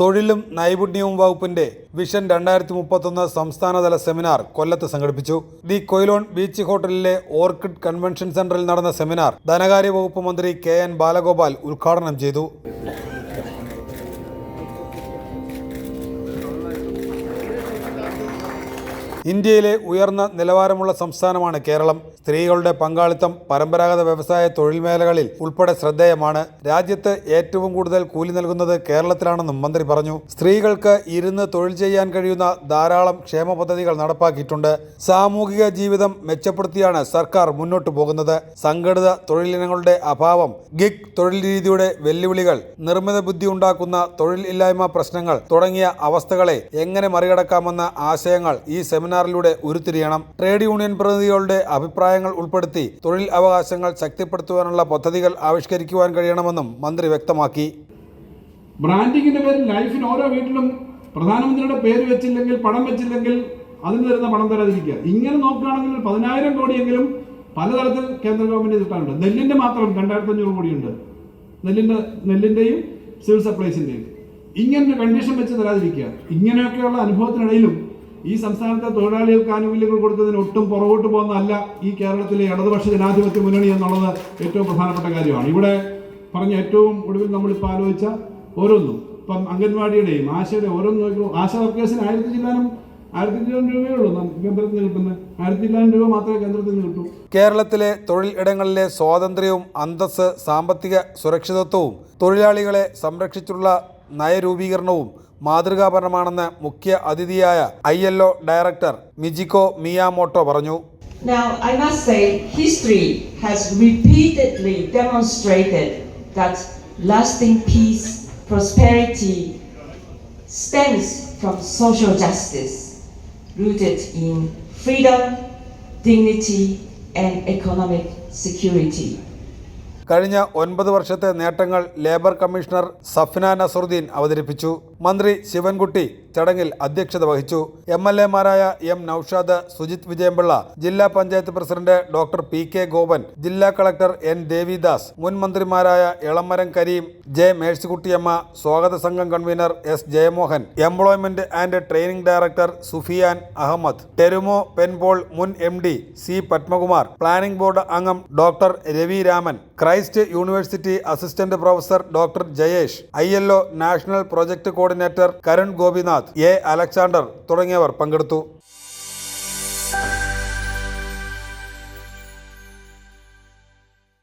തൊഴിലും നൈപുണ്യവും വകുപ്പിന്റെ വിഷൻ രണ്ടായിരത്തി മുപ്പത്തൊന്ന് സംസ്ഥാനതല സെമിനാർ കൊല്ലത്ത് സംഘടിപ്പിച്ചു. ദി കൊയിലോൺ ബീച്ച് ഹോട്ടലിലെ ഓർക്കിഡ് കൺവെൻഷൻ സെന്ററിൽ നടന്ന സെമിനാർ ധനകാര്യ വകുപ്പ് മന്ത്രി കെ എൻ ബാലഗോപാൽ ഉദ്ഘാടനം ചെയ്തു. ഇന്ത്യയിലെ ഉയർന്ന നിലവാരമുള്ള സംസ്ഥാനമാണ് കേരളം. സ്ത്രീകളുടെ പങ്കാളിത്തം പരമ്പരാഗത വ്യവസായ തൊഴിൽ മേഖലകളിൽ ഉൾപ്പെടെ ശ്രദ്ധേയമാണ്. രാജ്യത്ത് ഏറ്റവും കൂടുതൽ കൂലി നൽകുന്നത് കേരളത്തിലാണെന്നും മന്ത്രി പറഞ്ഞു. സ്ത്രീകൾക്ക് ഇരുന്ന് തൊഴിൽ ചെയ്യാൻ കഴിയുന്ന ധാരാളം ക്ഷേമ പദ്ധതികൾ നടപ്പാക്കിയിട്ടുണ്ട്. സാമൂഹിക ജീവിതം മെച്ചപ്പെടുത്തിയാണ് സർക്കാർ മുന്നോട്ടു പോകുന്നത്. സംഘടിത തൊഴിലിനങ്ങളുടെ അഭാവം ഗിഗ് തൊഴിൽ രീതിയുടെ വെല്ലുവിളികൾ നിർമ്മിത ബുദ്ധി ഉണ്ടാക്കുന്ന തൊഴിൽ ഇല്ലായ്മ പ്രശ്നങ്ങൾ തുടങ്ങിയ അവസ്ഥകളെ എങ്ങനെ മറികടക്കാമെന്ന ആശയങ്ങൾ ഈ സെമിനാറിലൂടെ ഉരുത്തിരിയണം. ട്രേഡ് യൂണിയൻ പ്രതിനിധികളുടെ അഭിപ്രായങ്ങൾ ഉൾപ്പെടുത്തി തൊഴിൽ അവകാശങ്ങൾ ശക്തിപ്പെടുത്തുവാനുള്ള പദ്ധതികൾ ആവിഷ്കരിക്കുവാൻ കഴിയണമെന്നും മന്ത്രി വ്യക്തമാക്കി. ബ്രാൻഡിങ്ങിന്റെ പേരിൽ ലൈഫിന് ഓരോ വീട്ടിലും പ്രധാനമന്ത്രിയുടെ പേര് വെച്ചില്ലെങ്കിൽ പണം വെച്ചില്ലെങ്കിൽ അതിന് തരുന്ന പണം തരാതിരിക്കുക. ഇങ്ങനെ നോക്കുകയാണെങ്കിൽ പതിനായിരം കോടിയെങ്കിലും പലതരത്തിൽ കേന്ദ്ര ഗവൺമെന്റ് കിട്ടാനുണ്ട് നെല്ലിന്റെ മാത്രം രണ്ടായിരത്തി അഞ്ഞൂറ് കോടിയുണ്ട്. നെല്ലിന്റെ നെല്ലിന്റെയും സിവിൽ സപ്ലൈസിന്റെയും. ഇങ്ങനെ കണ്ടീഷൻ വെച്ച് തരാതിരിക്കുക. ഇങ്ങനെയൊക്കെയുള്ള അനുഭവത്തിനിടയിലും ഈ സംസ്ഥാനത്തെ തൊഴിലാളികൾക്ക് ആനുകൂല്യങ്ങൾ കൊടുത്തതിന് ഒട്ടും പുറകോട്ട് പോകുന്നതല്ല ഈ കേരളത്തിലെ ഇടതുപക്ഷ ജനാധിപത്യ മുന്നണി എന്നുള്ളത് ഏറ്റവും പ്രധാനപ്പെട്ട കാര്യമാണ്. ഇവിടെ പറഞ്ഞ ഏറ്റവും ഒടുവിൽ നമ്മളിപ്പോൾ ആലോചിച്ച ഓരോന്നും ഇപ്പം അംഗൻവാടിയുടെയും ആശയുടെ ഓരോന്നും നോക്കൂ ആശ വർക്കേഴ്സിന് ആയിരത്തി ചില്ലാനും ആയിരത്തി ചില്ലാനും രൂപയേ ഉള്ളൂ കേന്ദ്രത്തിൽ കിട്ടുന്നത്. ആയിരത്തി ചില്ലാനും രൂപ മാത്രമേ കേന്ദ്രത്തിൽ നിന്ന് കിട്ടൂ. കേരളത്തിലെ തൊഴിൽ ഇടങ്ങളിലെ സ്വാതന്ത്ര്യവും അന്തസ് സാമ്പത്തിക സുരക്ഷിതത്വവും തൊഴിലാളികളെ സംരക്ഷിച്ചുള്ള നയരൂപീകരണവും മാതൃകാപരമാണെന്ന് മുഖ്യ അതിഥിയായ I L O director Michiko Miyamoto പറഞ്ഞു Now, I must say, history has repeatedly demonstrated that lasting peace, prosperity stems from social justice rooted in freedom, dignity, and economic security. കഴിഞ്ഞ ഒൻപത് വർഷത്തെ നേട്ടങ്ങൾ ലേബർ കമ്മീഷണർ സഫ്ന നസറുദ്ദീൻ അവതരിപ്പിച്ചു. മന്ത്രി ശിവൻകുട്ടി ചടങ്ങിൽ അധ്യക്ഷത വഹിച്ചു. എം എൽ എമാരായ എം നൌഷാദ് സുജിത് വിജയംപിള്ള ജില്ലാ panchayat president doctor P K Gopan ജില്ലാ കളക്ടർ എൻ ദേവിദാസ് മുൻ മന്ത്രിമാരായ ഇളമരം കരീം ജെ മേഴ്സിക്കുട്ടിയമ്മ സ്വാഗത സംഘം convener S Jayamohan employment and training director Sufiyan Ahammed Terumo Penpol മുൻ M D C Padmakumar planning board അംഗം doctor Ravi Raman Christ University assistant professor doctor Jayesh I national project coordinator Karan Gopinath A Alexander തുടങ്ങിയവർ പങ്കെടുത്തു.